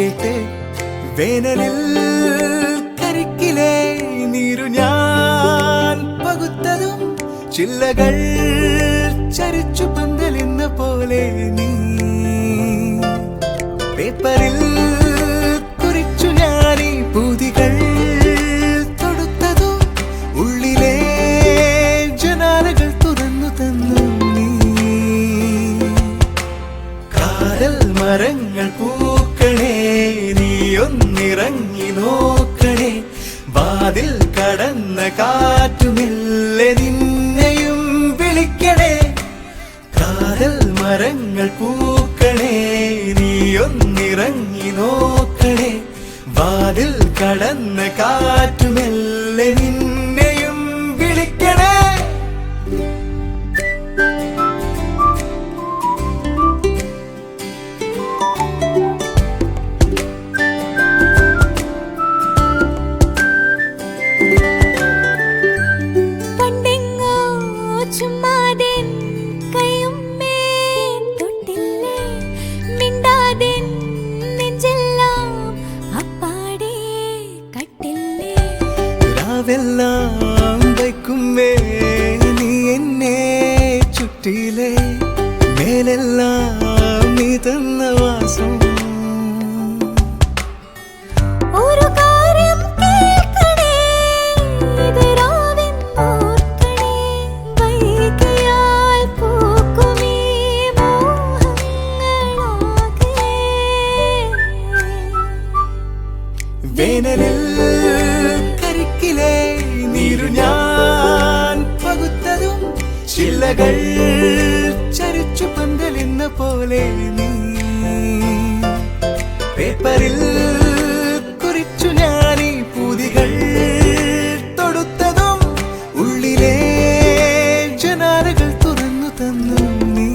കേട്ട് വേനലിൽ കരിക്കിലെ നീരു ഞാൻ പകുത്തതും ചില്ലകൾ ചരിച്ചു പന്തലിന്ന പോലെ നീ. പേപ്പറിൽ കുറിച്ചു ഞാനീ പൂതികൾ തൊടുത്തതും നീ ഒന്നിറങ്ങി നോക്കണേ. വാതിൽ കടന്ന കാറ്റുമില്ലെ നിന്നെയും വിളിക്കണേ. കാതൽ മരങ്ങൾ പൂക്കണേ നീ ഒന്നിറങ്ങി നോക്കണേ. വാതിൽ കടന്ന കാറ്റുമെല്ലെ നിന്നെയും മേലെല്ലാം നീ തന്ന വാസം. വേനലിൽ കരിക്കിലെ നീരു ഞാൻ പകുത്തതും ചില്ലകൾ ചരിച്ചു പന്തലിന്ന പോലെ നീ. പേപ്പറിൽ കുറിച്ചു ഈ ഉള്ളിലെ ജനാലകൾ തുറന്നു തന്നു നീ.